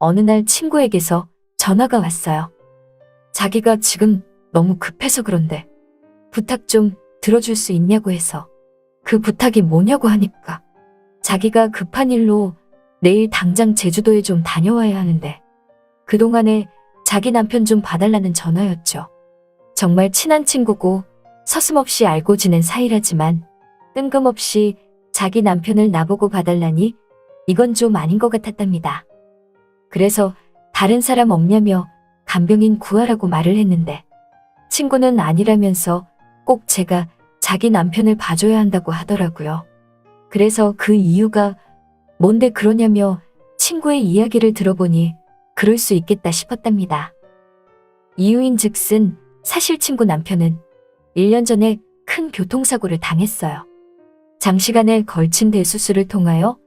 어느 날 친구에게서 전화가 왔어요. 자기가 지금 너무 급해서 그런데 부탁 좀 들어줄 수 있냐고 해서 그 부탁이 뭐냐고 하니까 자기가 급한 일로 내일 당장 제주도에 좀 다녀와야 하는데 그동안에 자기 남편 좀 봐달라는 전화였죠. 정말 친한 친구고 서슴없이 알고 지낸 사이라지만 뜬금없이 자기 남편을 나보고 봐달라니 이건 좀 아닌 것 같았답니다. 그래서 다른 사람 없냐며 간병인 구하라고 말을 했는데 친구는 아니라면서 꼭 제가 자기 남편을 봐줘야 한다고 하더라고요. 그래서 그 이유가 뭔데 그러냐며 친구의 이야기를 들어보니 그럴 수 있겠다 싶었답니다. 이유인 즉슨 사실 친구 남편은 1년 전에 큰 교통사고를 당했어요. 장시간에 걸친 대수술을 통하여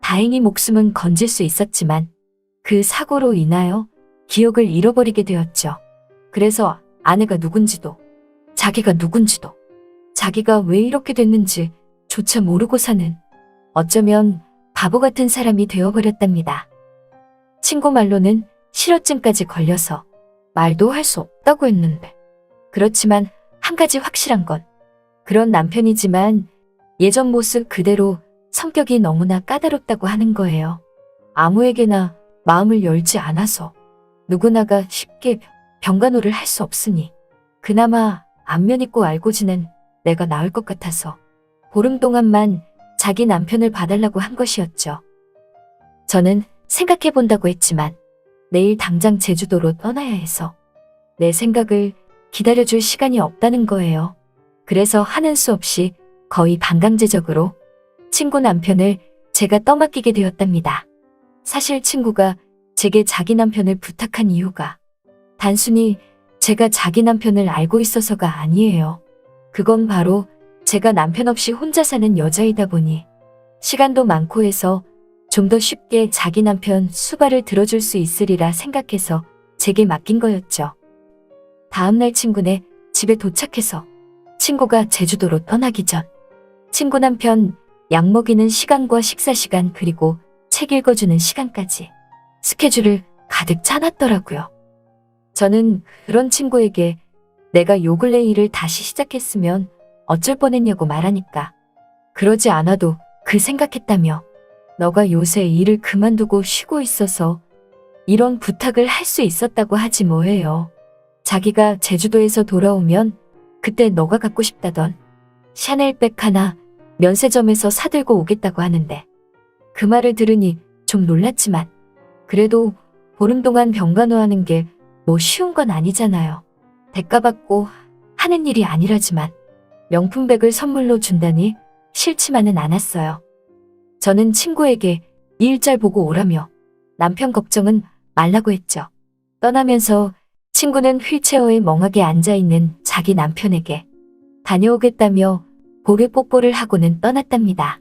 다행히 목숨은 건질 수 있었지만 그 사고로 인하여 기억을 잃어버리게 되었죠. 그래서 아내가 누군지도 자기가 누군지도 자기가 왜 이렇게 됐는지 조차 모르고 사는 어쩌면 바보 같은 사람이 되어버렸답니다. 친구 말로는 실어증까지 걸려서 말도 할 수 없다고 했는데 그렇지만 한 가지 확실한 건 그런 남편이지만 예전 모습 그대로 성격이 너무나 까다롭다고 하는 거예요. 아무에게나 마음을 열지 않아서 누구나가 쉽게 병간호를 할 수 없으니 그나마 안면 있고 알고 지낸 내가 나을 것 같아서 보름 동안만 자기 남편을 봐달라고 한 것이었죠. 저는 생각해 본다고 했지만 내일 당장 제주도로 떠나야 해서 내 생각을 기다려줄 시간이 없다는 거예요. 그래서 하는 수 없이 거의 반강제적으로 친구 남편을 제가 떠맡기게 되었답니다. 사실 친구가 제게 자기 남편을 부탁한 이유가 단순히 제가 자기 남편을 알고 있어서가 아니에요. 그건 바로 제가 남편 없이 혼자 사는 여자이다 보니 시간도 많고 해서 좀 더 쉽게 자기 남편 수발을 들어줄 수 있으리라 생각해서 제게 맡긴 거였죠. 다음날 친구네 집에 도착해서 친구가 제주도로 떠나기 전 친구 남편 약 먹이는 시간과 식사 시간 그리고 책 읽어주는 시간까지 스케줄을 가득 짜놨더라고요. 저는 그런 친구에게 내가 요 근래 일을 다시 시작했으면 어쩔 뻔했냐고 말하니까 그러지 않아도 그 생각했다며 너가 요새 일을 그만두고 쉬고 있어서 이런 부탁을 할 수 있었다고 하지 뭐해요. 자기가 제주도에서 돌아오면 그때 너가 갖고 싶다던 샤넬백 하나 면세점에서 사들고 오겠다고 하는데 그 말을 들으니 좀 놀랐지만 그래도 보름 동안 병간호하는 게 뭐 쉬운 건 아니잖아요. 대가받고 하는 일이 아니라지만 명품백을 선물로 준다니 싫지만은 않았어요. 저는 친구에게 이 일잘 보고 오라며 남편 걱정은 말라고 했죠. 떠나면서 친구는 휠체어에 멍하게 앉아있는 자기 남편에게 다녀오겠다며 고개 뽀뽀를 하고는 떠났답니다.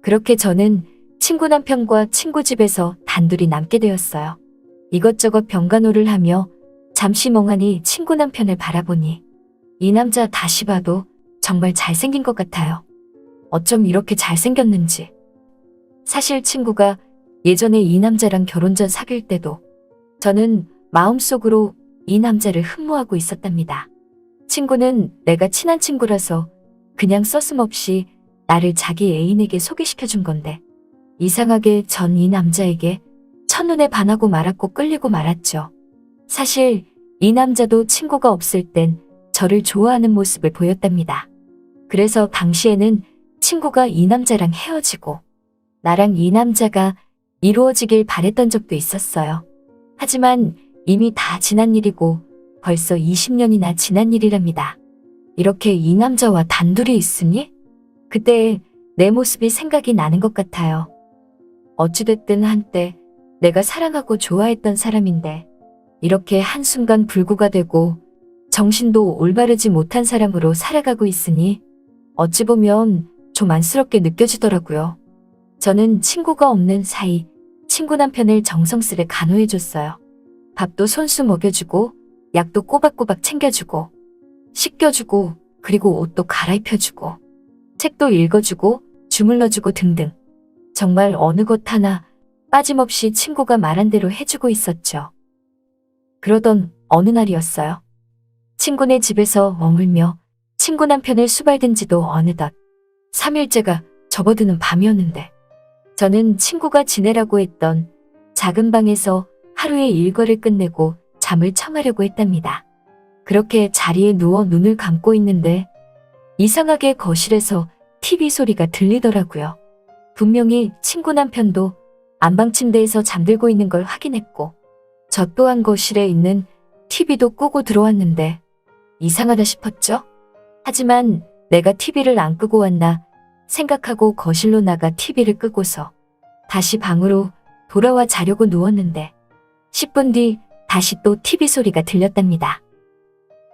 그렇게 저는 친구 남편과 친구 집에서 단둘이 남게 되었어요. 이것저것 병간호를 하며 잠시 멍하니 친구 남편을 바라보니 이 남자 다시 봐도 정말 잘생긴 것 같아요. 어쩜 이렇게 잘생겼는지. 사실 친구가 예전에 이 남자랑 결혼 전 사귈 때도 저는 마음속으로 이 남자를 흠모하고 있었답니다. 친구는 내가 친한 친구라서 그냥 서슴없이 나를 자기 애인에게 소개시켜 준 건데 이상하게 전 이 남자에게 첫눈에 반하고 말았고 끌리고 말았죠. 사실 이 남자도 친구가 없을 땐 저를 좋아하는 모습을 보였답니다. 그래서 당시에는 친구가 이 남자랑 헤어지고 나랑 이 남자가 이루어지길 바랬던 적도 있었어요. 하지만 이미 다 지난 일이고 벌써 20년이나 지난 일이랍니다. 이렇게 이 남자와 단둘이 있으니 그때 내 모습이 생각이 나는 것 같아요. 어찌됐든 한때 내가 사랑하고 좋아했던 사람인데 이렇게 한순간 불구가 되고 정신도 올바르지 못한 사람으로 살아가고 있으니 어찌 보면 좀 안쓰럽게 느껴지더라고요. 저는 친구가 없는 사이 친구 남편을 정성스레 간호해줬어요. 밥도 손수 먹여주고 약도 꼬박꼬박 챙겨주고 씻겨주고 그리고 옷도 갈아입혀주고 책도 읽어주고 주물러주고 등등 정말 어느 것 하나 빠짐없이 친구가 말한 대로 해주고 있었죠. 그러던 어느 날이었어요. 친구네 집에서 머물며 친구 남편을 수발든 지도 어느덧 3일째가 접어드는 밤이었는데 저는 친구가 지내라고 했던 작은 방에서 하루의 일과를 끝내고 잠을 청하려고 했답니다. 그렇게 자리에 누워 눈을 감고 있는데 이상하게 거실에서 TV 소리가 들리더라고요. 분명히 친구 남편도 안방 침대에서 잠들고 있는 걸 확인했고 저 또한 거실에 있는 TV도 끄고 들어왔는데 이상하다 싶었죠? 하지만 내가 TV를 안 끄고 왔나 생각하고 거실로 나가 TV를 끄고서 다시 방으로 돌아와 자려고 누웠는데 10분 뒤 다시 또 TV 소리가 들렸답니다.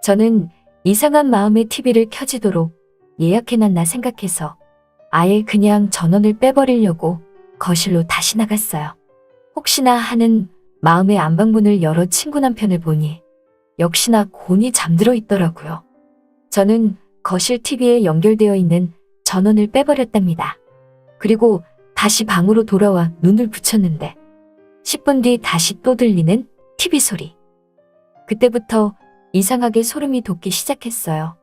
저는 이상한 마음에 TV를 켜지도록 예약해놨나 생각해서 아예 그냥 전원을 빼버리려고 거실로 다시 나갔어요. 혹시나 하는 마음에 안방문을 열어 친구 남편을 보니 역시나 곤히 잠들어 있더라고요. 저는 거실 TV에 연결되어 있는 전원을 빼버렸답니다. 그리고 다시 방으로 돌아와 눈을 붙였는데 10분 뒤 다시 또 들리는 TV 소리. 그때부터 이상하게 소름이 돋기 시작했어요.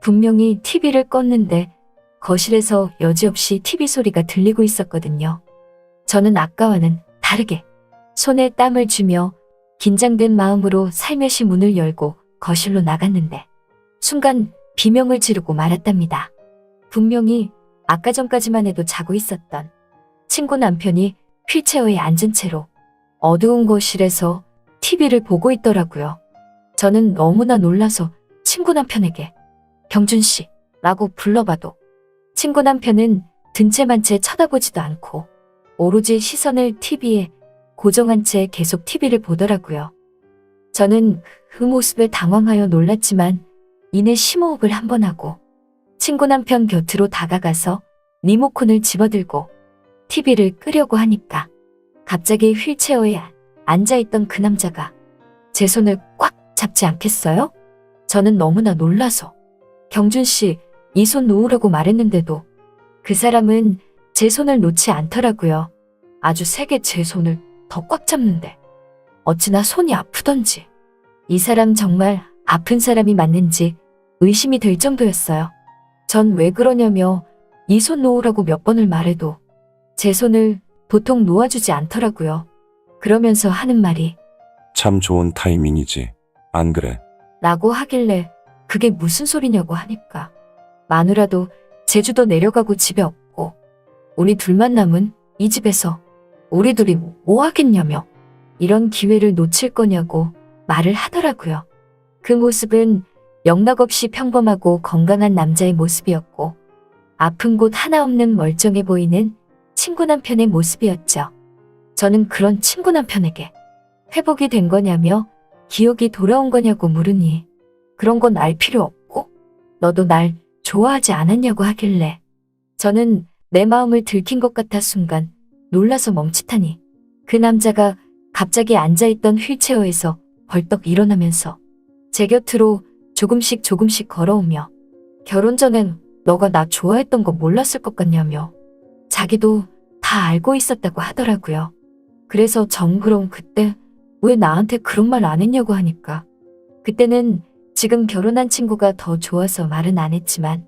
분명히 TV를 껐는데 거실에서 여지없이 TV 소리가 들리고 있었거든요. 저는 아까와는 다르게 손에 땀을 주며 긴장된 마음으로 살며시 문을 열고 거실로 나갔는데 순간 비명을 지르고 말았답니다. 분명히 아까 전까지만 해도 자고 있었던 친구 남편이 휠체어에 앉은 채로 어두운 거실에서 TV를 보고 있더라고요. 저는 너무나 놀라서 친구 남편에게 경준 씨 라고 불러봐도 친구 남편은 든채만 채 쳐다보지도 않고 오로지 시선을 TV에 고정한 채 계속 TV를 보더라고요. 저는 그 모습에 당황하여 놀랐지만 이내 심호흡을 한 번 하고 친구 남편 곁으로 다가가서 리모컨을 집어들고 TV를 끄려고 하니까 갑자기 휠체어에 앉아있던 그 남자가 제 손을 꽉 잡지 않겠어요? 저는 너무나 놀라서 경준 씨, 이 손 놓으라고 말했는데도 그 사람은 제 손을 놓지 않더라고요. 아주 세게 제 손을 더 꽉 잡는데 어찌나 손이 아프던지 이 사람 정말 아픈 사람이 맞는지 의심이 될 정도였어요. 전 왜 그러냐며 이 손 놓으라고 몇 번을 말해도 제 손을 도통 놓아주지 않더라고요. 그러면서 하는 말이 참 좋은 타이밍이지. 안 그래? 라고 하길래 그게 무슨 소리냐고 하니까 마누라도 제주도 내려가고 집에 없고 우리 둘만 남은 이 집에서 우리 둘이 뭐 하겠냐며 이런 기회를 놓칠 거냐고 말을 하더라고요. 그 모습은 영락없이 평범하고 건강한 남자의 모습이었고 아픈 곳 하나 없는 멀쩡해 보이는 친구 남편의 모습이었죠. 저는 그런 친구 남편에게 회복이 된 거냐며 기억이 돌아온 거냐고 물으니 그런 건 알 필요 없고 너도 날 좋아하지 않았냐고 하길래 저는 내 마음을 들킨 것 같아 순간 놀라서 멈칫하니 그 남자가 갑자기 앉아있던 휠체어에서 벌떡 일어나면서 제 곁으로 조금씩 조금씩 걸어오며 결혼 전엔 너가 나 좋아했던 거 몰랐을 것 같냐며 자기도 다 알고 있었다고 하더라고요. 그래서 정그럼 그때 왜 나한테 그런 말 안 했냐고 하니까 그때는 지금 결혼한 친구가 더 좋아서 말은 안 했지만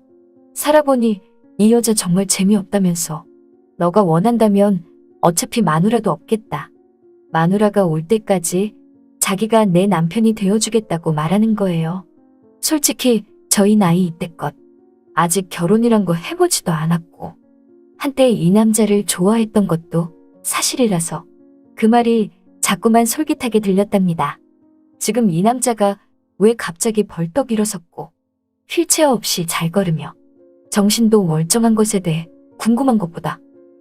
살아보니 이 여자 정말 재미없다면서 너가 원한다면 어차피 마누라도 없겠다. 마누라가 올 때까지 자기가 내 남편이 되어주겠다고 말하는 거예요. 솔직히 저희 나이 이때껏 아직 결혼이란 거 해보지도 않았고 한때 이 남자를 좋아했던 것도 사실이라서 그 말이 자꾸만 솔깃하게 들렸답니다. 지금 이 남자가 왜 갑자기 벌떡 일어섰고 휠체어 없이 잘 걸으며 정신도 멀쩡한 것에 대해 궁금한 것보다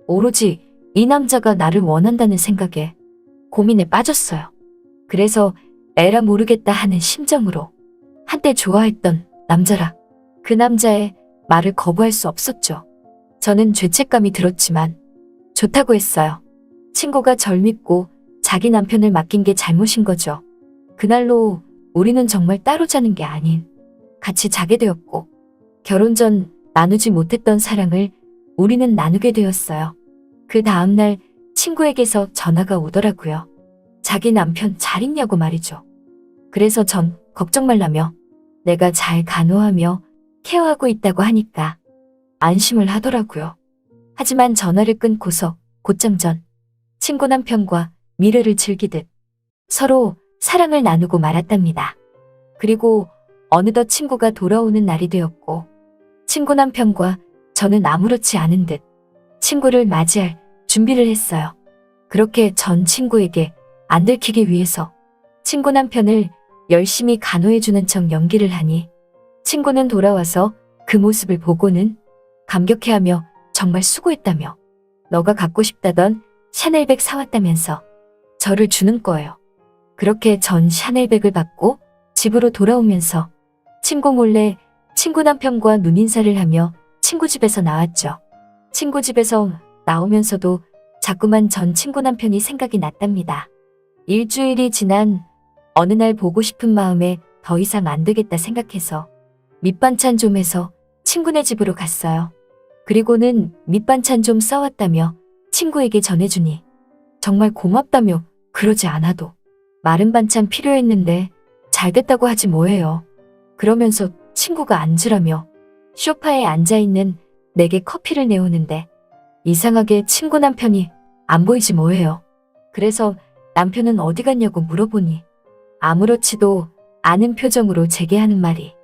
오로지 이 남자가 나를 원한다는 생각에 고민에 빠졌어요. 그래서 에라 모르겠다 하는 심정으로 한때 좋아했던 남자라 그 남자의 말을 거부할 수 없었죠. 저는 죄책감이 들었지만 좋다고 했어요. 친구가 절 믿고 자기 남편을 맡긴 게 잘못인 거죠. 그날로 우리는 정말 따로 자는 게 아닌 같이 자게 되었고 결혼 전 나누지 못했던 사랑을 우리는 나누게 되었어요. 그 다음날 친구에게서 전화가 오더라고요. 자기 남편 잘 있냐고 말이죠. 그래서 전 걱정 말라며 내가 잘 간호하며 케어하고 있다고 하니까 안심을 하더라고요. 하지만 전화를 끊고서 곧장 전 친구 남편과 미래를 즐기듯 서로 사랑을 나누고 말았답니다. 그리고 어느덧 친구가 돌아오는 날이 되었고 친구 남편과 저는 아무렇지 않은 듯 친구를 맞이할 준비를 했어요. 그렇게 전 친구에게 안 들키기 위해서 친구 남편을 열심히 간호해주는 척 연기를 하니 친구는 돌아와서 그 모습을 보고는 감격해하며 정말 수고했다며 너가 갖고 싶다던 샤넬백 사왔다면서 저를 주는 거예요. 그렇게 전 샤넬백을 받고 집으로 돌아오면서 친구 몰래 친구 남편과 눈인사를 하며 친구 집에서 나왔죠. 친구 집에서 나오면서도 자꾸만 전 친구 남편이 생각이 났답니다. 일주일이 지난 어느 날 보고 싶은 마음에 더 이상 안 되겠다 생각해서 밑반찬 좀 해서 친구네 집으로 갔어요. 그리고는 밑반찬 좀 싸왔다며 친구에게 전해주니 정말 고맙다며 그러지 않아도 마른 반찬 필요했는데 잘 됐다고 하지 뭐예요. 그러면서 친구가 앉으라며 소파에 앉아있는 내게 커피를 내오는데 이상하게 친구 남편이 안 보이지 뭐예요. 그래서 남편은 어디 갔냐고 물어보니 아무렇지도 않은 표정으로 제게 하는 말이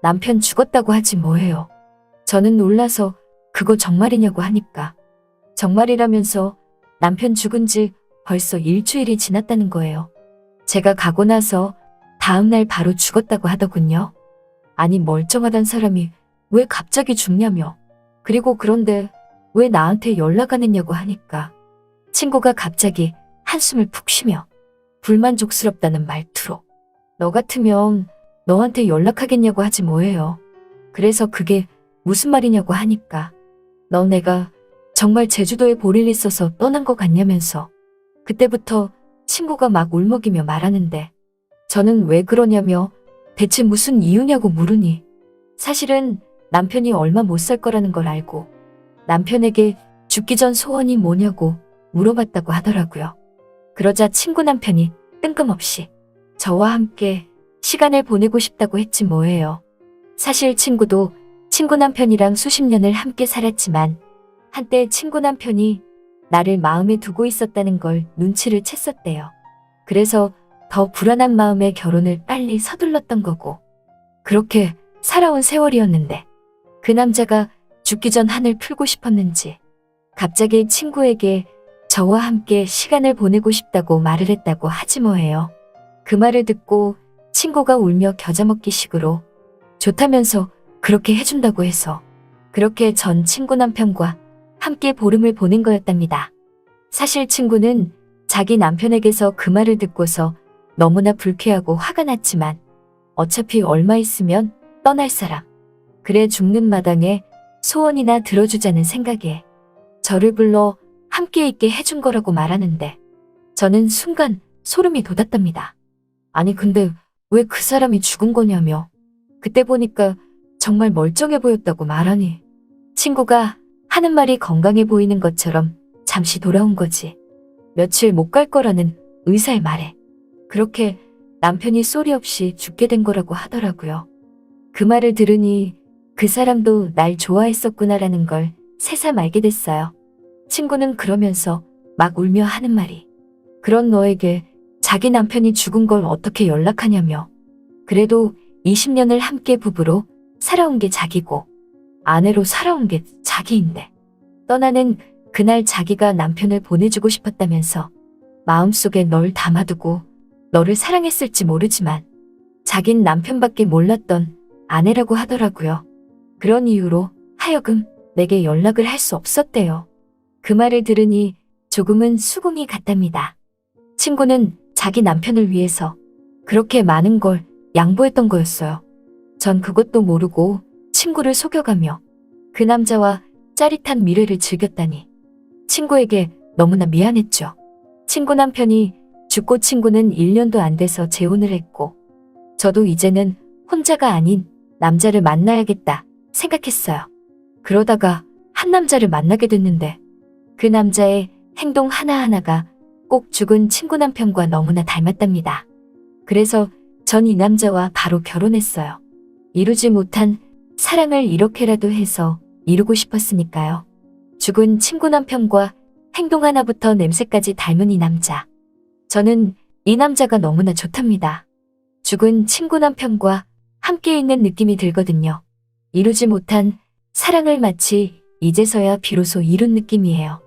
남편 죽었다고 하지 뭐예요. 저는 놀라서 그거 정말이냐고 하니까 정말이라면서 남편 죽은 지 벌써 일주일이 지났다는 거예요. 제가 가고 나서 다음날 바로 죽었다고 하더군요. 아니 멀쩡하단 사람이 왜 갑자기 죽냐며. 그리고 그런데 왜 나한테 연락 안 했냐고 하니까 친구가 갑자기 한숨을 푹 쉬며 불만족스럽다는 말투로 너 같으면 너한테 연락하겠냐고 하지 뭐예요. 그래서 그게 무슨 말이냐고 하니까 너 내가 정말 제주도에 볼일 있어서 떠난 것 같냐면서 그때부터 친구가 막 울먹이며 말하는데 저는 왜 그러냐며 대체 무슨 이유냐고 물으니 사실은 남편이 얼마 못 살 거라는 걸 알고 남편에게 죽기 전 소원이 뭐냐고 물어봤다고 하더라고요. 그러자 친구 남편이 뜬금없이 저와 함께 시간을 보내고 싶다고 했지 뭐예요. 사실 친구도 친구 남편이랑 수십 년을 함께 살았지만 한때 친구 남편이 나를 마음에 두고 있었다는 걸 눈치를 챘었대요. 그래서 더 불안한 마음에 결혼을 빨리 서둘렀던 거고 그렇게 살아온 세월이었는데 그 남자가 죽기 전 한을 풀고 싶었는지 갑자기 친구에게 저와 함께 시간을 보내고 싶다고 말을 했다고 하지 뭐예요. 그 말을 듣고 친구가 울며 겨자먹기 식으로 좋다면서 그렇게 해준다고 해서 그렇게 전 친구 남편과 함께 보름을 보낸 거였답니다. 사실 친구는 자기 남편에게서 그 말을 듣고서 너무나 불쾌하고 화가 났지만 어차피 얼마 있으면 떠날 사람. 그래 죽는 마당에 소원이나 들어주자는 생각에 저를 불러 함께 있게 해준 거라고 말하는데 저는 순간 소름이 돋았답니다. 아니 근데 왜 그 사람이 죽은 거냐며 그때 보니까 정말 멀쩡해 보였다고 말하니 친구가 하는 말이 건강해 보이는 것처럼 잠시 돌아온 거지. 며칠 못 갈 거라는 의사의 말에 그렇게 남편이 소리 없이 죽게 된 거라고 하더라고요. 그 말을 들으니 그 사람도 날 좋아했었구나라는 걸 새삼 알게 됐어요. 친구는 그러면서 막 울며 하는 말이 그런 너에게 자기 남편이 죽은 걸 어떻게 연락하냐며 그래도 20년을 함께 부부로 살아온 게 자기고 아내로 살아온 게 자기인데 떠나는 그날 자기가 남편을 보내주고 싶었다면서 마음속에 널 담아두고 너를 사랑했을지 모르지만 자긴 남편밖에 몰랐던 아내라고 하더라고요. 그런 이유로 하여금 내게 연락을 할 수 없었대요. 그 말을 들으니 조금은 수긍이 갔답니다. 친구는 자기 남편을 위해서 그렇게 많은 걸 양보했던 거였어요. 전 그것도 모르고 친구를 속여가며 그 남자와 짜릿한 미래를 즐겼다니 친구에게 너무나 미안했죠. 친구 남편이 죽고 친구는 1년도 안 돼서 재혼을 했고 저도 이제는 혼자가 아닌 남자를 만나야겠다 생각했어요. 그러다가 한 남자를 만나게 됐는데 그 남자의 행동 하나하나가 꼭 죽은 친구 남편과 너무나 닮았답니다. 그래서 전 이 남자와 바로 결혼했어요. 이루지 못한 사랑을 이렇게라도 해서 이루고 싶었으니까요. 죽은 친구 남편과 행동 하나부터 냄새까지 닮은 이 남자. 저는 이 남자가 너무나 좋답니다. 죽은 친구 남편과 함께 있는 느낌이 들거든요. 이루지 못한 사랑을 마치 이제서야 비로소 이룬 느낌이에요.